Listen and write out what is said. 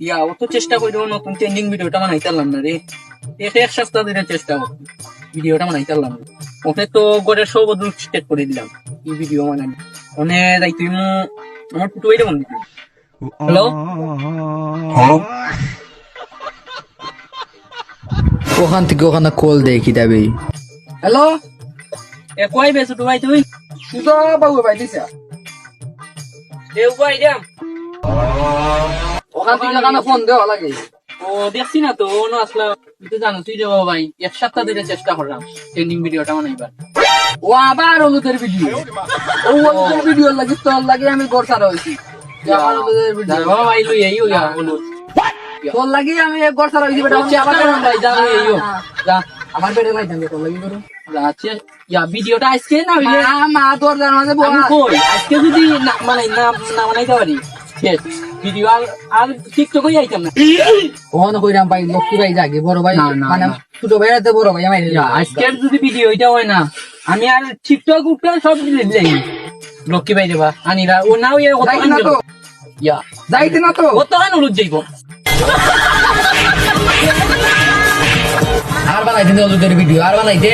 ইয়া অত চেষ্টা করি নতুন ট্রেন্ডিং ভিডিওটা বানাইতে পারলাম না রে। এটা এক সপ্তাহ ধরে চেষ্টা করছি ভিডিওটা বানাইতে পারলাম না। ওকে তো গড়ের সব বদল স্টেট করে দিলাম এই ভিডিও বানাই অনে যাই তুই মু আমার টুটু এটা মনে হ্যালো ওখান থেকে ওখানে কল দেয় কি দাবি? হ্যালো এ কই বেসু তো ভাই তুই সুতো বাবু ভাই দিছে দেউ ভাই কেন ফোন দেওয়া লাগে। ও দেখছি না তো ও না তুই তো জানো তুই যাব ভাই এক সপ্তাহ ধরে চেষ্টা করলাম ট্রেন্ডিং ভিডিওটা বানাইবার। ও আবার অনুদের ভিডিও ও অনুদের ভিডিও লাগে তোর লাগে আমি অনুদের ভিডিও ভাই লই তোর লাগে আমি বেটা ভাই যা যা আমার পেটে লাই যাবে তোর লাগে করো। আচ্ছা ইয়া ভিডিওটা আজকে না মা মা তোর জানো আজকে যদি না মানে না না বানাইতে পারি? ভিডিও আর আর টিকটক হয়ে আইতাম না। কোন কইরাম ভাই লক্ষ্মী ভাই জাগে বড় ভাই না, না, মানে ছোট ভাই বড় ভাই আমার আজকের যদি ভিডিও এটা হয় না আমি আর টিকটক উঠে সব লক্ষ্মী ভাই দেবা আনিরা ও নাও ইয়ে যাইতে না তো। ইয়া। যাইতে না তো। কত কান উলুত যাইব? আর বানাইতে অনুদের ভিডিও আর বানাইতে।